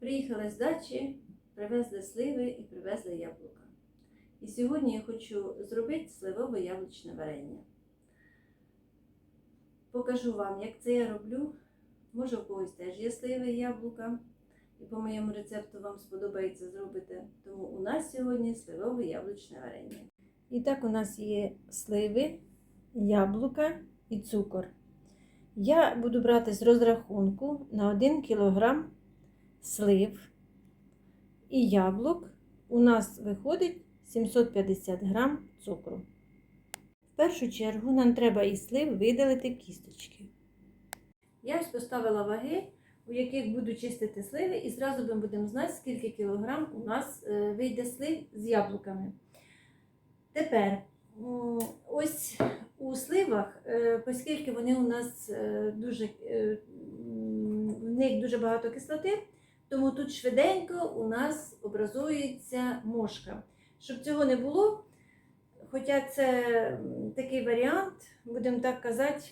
Приїхали з дачі, привезли сливи і привезли яблука. І сьогодні я хочу зробити сливове яблучне варення. Покажу вам, як це я роблю. Може, у когось теж є сливи і яблука. І по моєму рецепту вам сподобається зробити. Тому у нас сьогодні сливове яблучне варення. І так, у нас є сливи, яблука і цукор. Я буду брати з розрахунку на 1 кг слив і яблук. У нас виходить 750 г цукру. В першу чергу нам треба із слив видалити кісточки. Я ось поставила ваги, у яких буду чистити сливи, і зразу ми будемо знати, скільки кілограм у нас е, вийде слив з яблуками. Тепер, ось у сливах, е, оскільки вони у нас е, дуже, в них дуже багато кислоти, тому тут швиденько у нас образується мошка. Щоб цього не було, хоча це такий варіант, будемо так казати,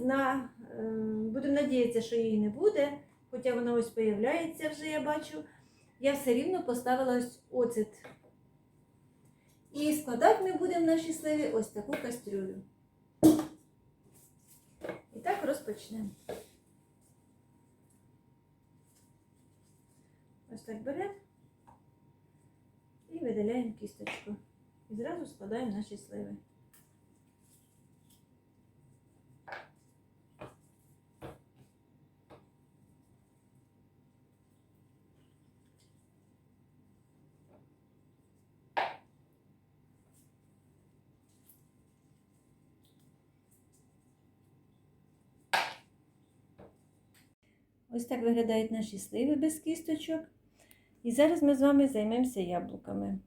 на, е, будемо надіятися, що її не буде, хоча вона ось появляється вже, я бачу. Я все рівно поставила ось оцет. І складати ми будемо наші сливи ось таку кастрюлю. І так розпочнемо. Так беремо і видаляємо кісточку. І зразу складаємо наші сливи. Ось так виглядають наші сливи без кісточок. І зараз ми з вами займемося яблуками.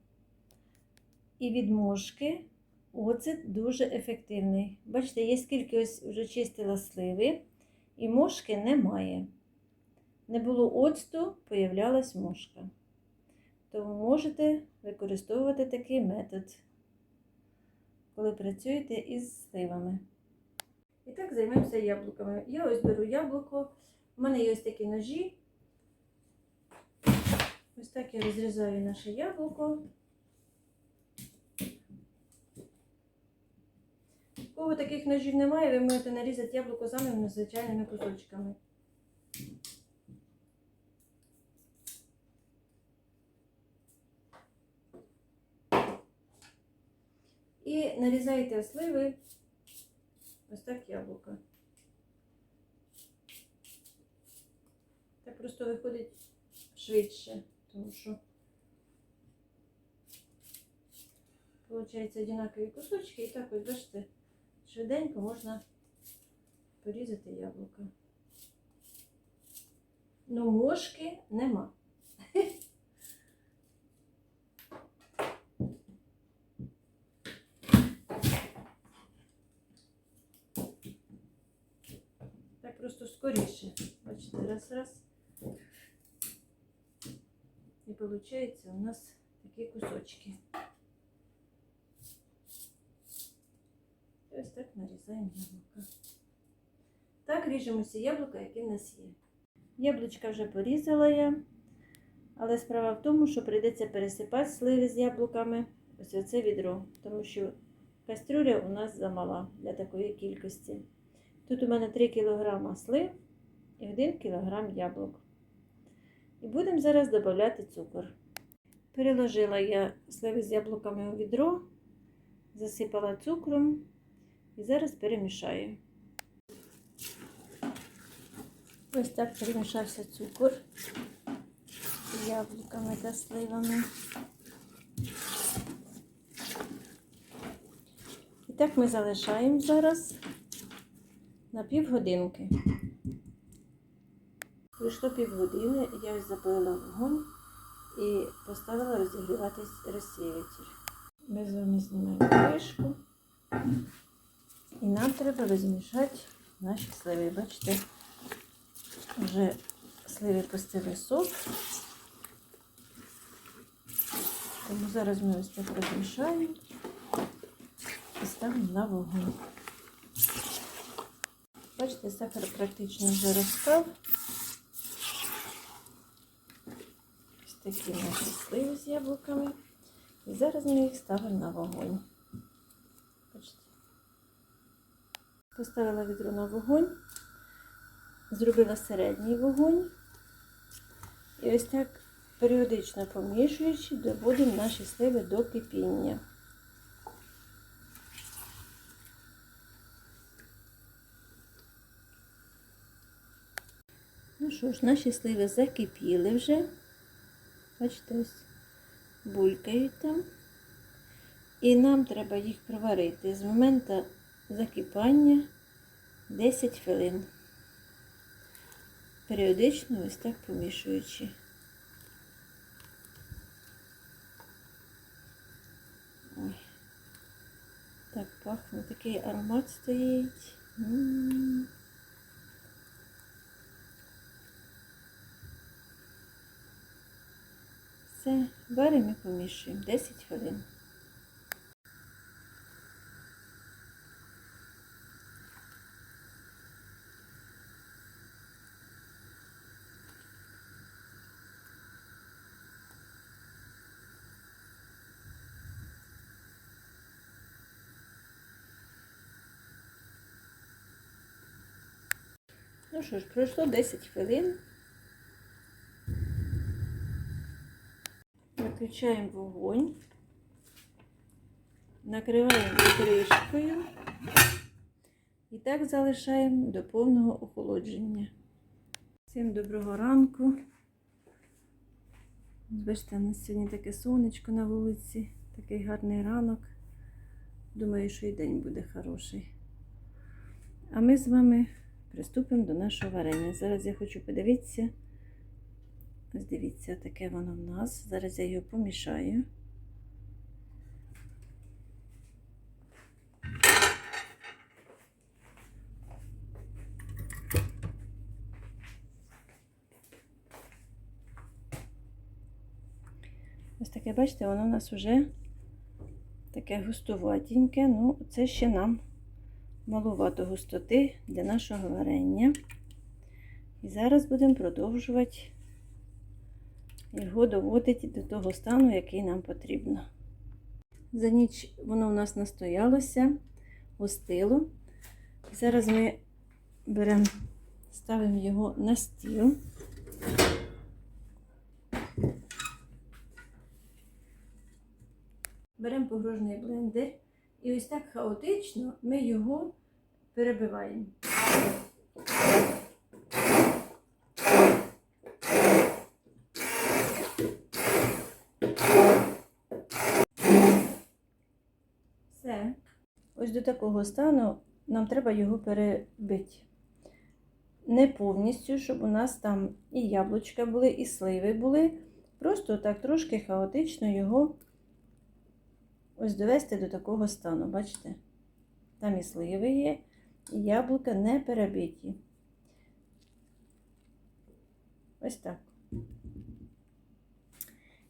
І від мошки оцет дуже ефективний. Бачите, я скільки ось вже чистила сливи, і мошки немає. Не було оцту, появлялась мошка. Тому можете використовувати такий метод, коли працюєте із сливами. І так займемося яблуками. Я ось беру яблуко. У мене є ось такі ножі. Ось так я розрізаю наше яблуко. Кого таких ножів немає, ви можете нарізати яблуко самими звичайними кусочками. І нарізаєте сливи ось так яблука. Так просто виходить швидше, тому що виходить однакові кусочки, і так ось бачите, швиденько можна порізати яблука. Ну, мошки нема. Так просто скоріше. Бачите, раз, раз. І виходить у нас такі кусочки. І ось так нарізаємо яблука. Так ріжемо всі яблука, які в нас є. Яблучка вже порізала я, але справа в тому, що прийдеться пересипати сливи з яблуками ось оце відро, тому що кастрюля у нас замала для такої кількості. Тут у мене 3 кг слив і 1 кг яблук. І будемо зараз додати цукор. Переложила я сливи з яблуками у відро, засипала цукром і зараз перемішаю. Ось так перемішався цукор з яблуками та сливами. І так ми залишаємо зараз на півгодинки. Пройшло півгодини, я запалила вогонь і поставила розігріватись розсіюватель. Ми з вами знімаємо кришку. І нам треба розмішати наші сливи. Бачите, вже сливи пустили сок. Тому зараз ми ось так розмішаємо і ставимо на вогонь. Бачите, сахар практично вже розстав. Такі наші сливи з яблуками. І зараз ми їх ставимо на вогонь. Бачите. Поставила відро на вогонь, зробила середній вогонь. І ось так періодично помішуючи, доводимо наші сливи до кипіння. Ну що ж, наші сливи закипіли вже. Бачите, ось булькають там. І нам треба їх проварити з моменту закипання 10 хвилин. Періодично ось так помішуючи. Ой, так пахне, такий аромат стоїть. Все, варимо і помішуємо 10 хвилин. Ну що ж, пройшло 10 хвилин. Виключаємо вогонь, накриваємо кришкою і так залишаємо до повного охолодження. Всім доброго ранку. Бачите, у нас сьогодні таке сонечко на вулиці, такий гарний ранок. Думаю, що і день буде хороший. А ми з вами приступимо до нашого варення. Зараз я хочу подивитися. Ось дивіться, таке воно в нас. Зараз я його помішаю. Ось таке, бачите, воно у нас вже таке густуватеньке. Ну, це ще нам малувато густоти для нашого варення. І зараз будемо продовжувати його доводити до того стану, який нам потрібно. За ніч воно у нас настоялося, остило. Зараз ми беремо, ставимо його на стіл. Беремо погружний блендер і ось так хаотично ми його перебиваємо. Все. Ось до такого стану нам треба його перебити. Не повністю, щоб у нас там і яблучка були, і сливи були. Просто так трошки хаотично його ось довести до такого стану. Бачите? Там і сливи є, і яблука не перебиті. Ось так.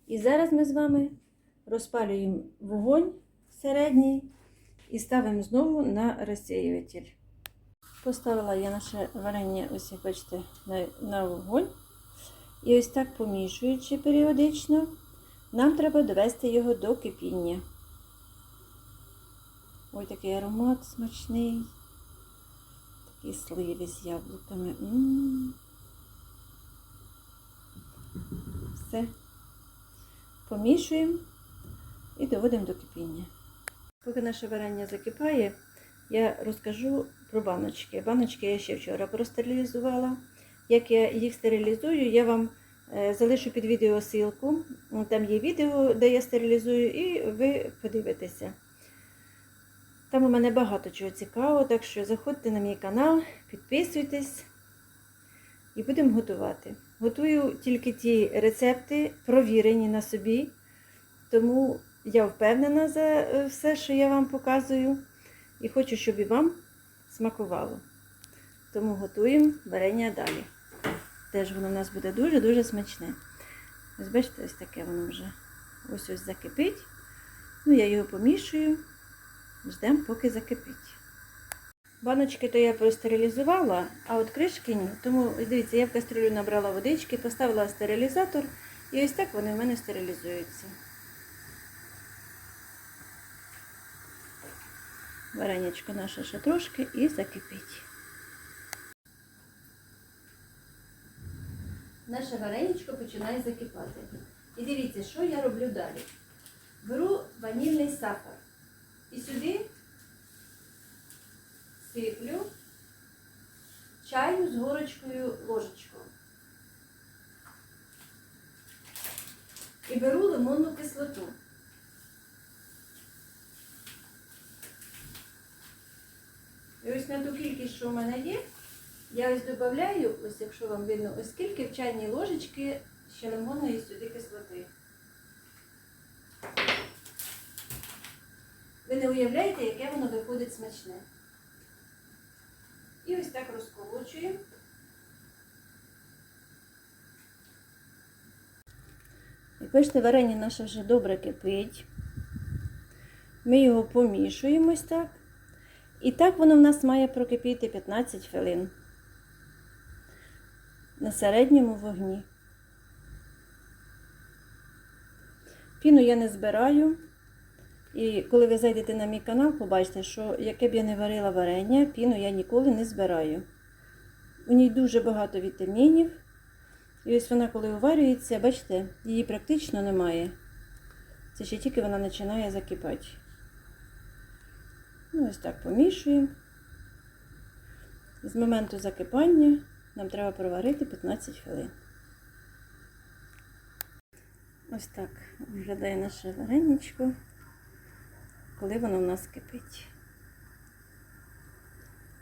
І зараз ми з вами розпалюємо вогонь середній і ставимо знову на розсіюватель. Поставила я наше варення, ось як бачите, на, на вогонь. І ось так помішуючи періодично, нам треба довести його до кипіння. Ой, такий аромат смачний. Такі сливи з яблуками. М -м -м. Все. Помішуємо і доводимо до кипіння. Поки наше варення закипає, я розкажу про баночки. Баночки я ще вчора простерилізувала. Як я їх стерилізую, я вам е, залишу під відео ссылку. Там є відео, де я стерилізую, і ви подивитеся. Там у мене багато чого цікавого, так що заходьте на мій канал, підписуйтесь і будемо готувати. Готую тільки ті рецепти, провірені на собі, тому я впевнена за е, все, що я вам показую, і хочу, щоб і вам смакувало. Тому готуємо варення далі. Теж воно у нас буде дуже-дуже смачне. Ось бачите, ось таке воно вже ось ось закипить. Ну, я його помішую, ждемо, поки закипить. Баночки то я простерилізувала, а от кришки ні. Тому, дивіться, я в кастрюлю набрала водички, поставила стерилізатор І ось так вони в мене стерилізуються. Варенячко наше ще трошки і закипить. Наше вареничко починає закипати. І дивіться, що я роблю далі. Беру ванільний сахар і сюди сиплю чаю з горочкою ложечку. І беру лимонну кислоту. І ось на ту кількість, що в мене є, я ось додаю, ось якщо вам видно, ось скільки в чайній ложечки ще лимонної сюди кислоти. Ви не уявляєте, яке воно виходить смачне. І ось так розколочуємо. Як бачите, варення наше вже добре кипить. Ми його помішуємо ось так. І так воно в нас має прокипіти 15 хвилин на середньому вогні. Піну я не збираю. І коли ви зайдете на мій канал, побачите, що яке б я не варила варення, піну я ніколи не збираю. У ній дуже багато вітамінів. І ось вона, коли уварюється, бачите, її практично немає. Це ще тільки вона починає закипати. Ну, ось так помішуємо. З моменту закипання нам треба проварити 15 хвилин. Ось так виглядає наше вареничко, коли воно в нас кипить.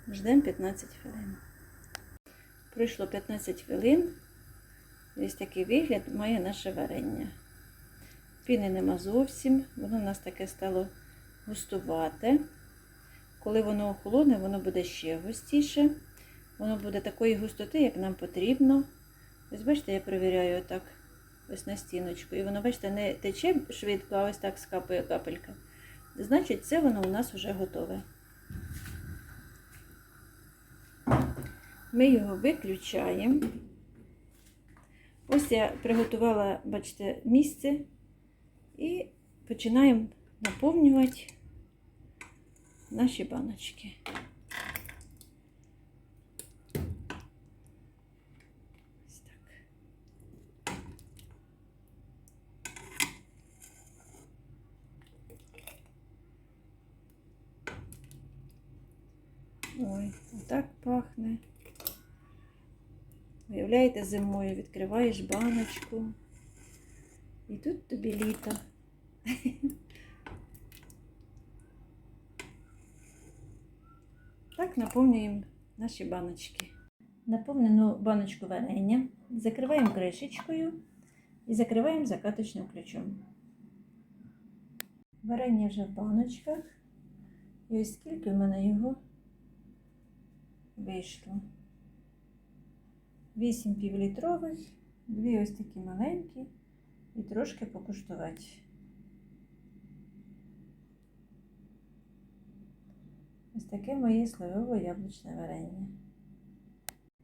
Ждемо 15 хвилин. Пройшло 15 хвилин. Ось такий вигляд має наше варення. Піни нема зовсім, воно у нас таке стало густувате. Коли воно охолоне, воно буде ще густіше. Воно буде такої густоти, як нам потрібно. Ось бачите, я перевіряю отак ось на стіночку. І воно, бачите, не тече швидко, а ось так скапує капелька. Значить, це воно у нас вже готове. Ми його виключаємо. Ось я приготувала, бачите, місце і починаємо наповнювати наші баночки. Ось так. Ой, отак пахне. Уявляєте, зимою відкриваєш баночку. І тут тобі літо. Так наповнюємо наші баночки. Наповнену баночку варення закриваємо кришечкою і закриваємо закаточним ключом. Варення вже в баночках. І ось скільки в мене його вийшло. 8 півлітрових, дві ось такі маленькі і трошки покуштувати. Ось таке моє сливово-яблучне варення.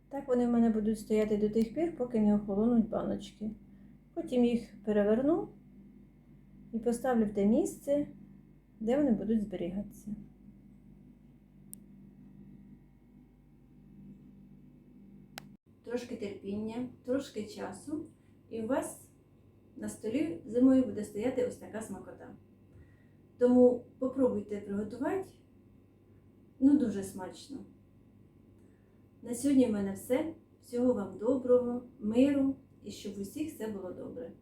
Так вони в мене будуть стояти до тих пір, поки не охолонуть баночки. Потім їх переверну і поставлю в те місце, де вони будуть зберігатися. Трошки терпіння, трошки часу, і у вас на столі зимою буде стояти ось така смакота. Тому попробуйте приготувати. Ну, дуже смачно. На сьогодні в мене все. Всього вам доброго, миру і щоб у всіх все було добре.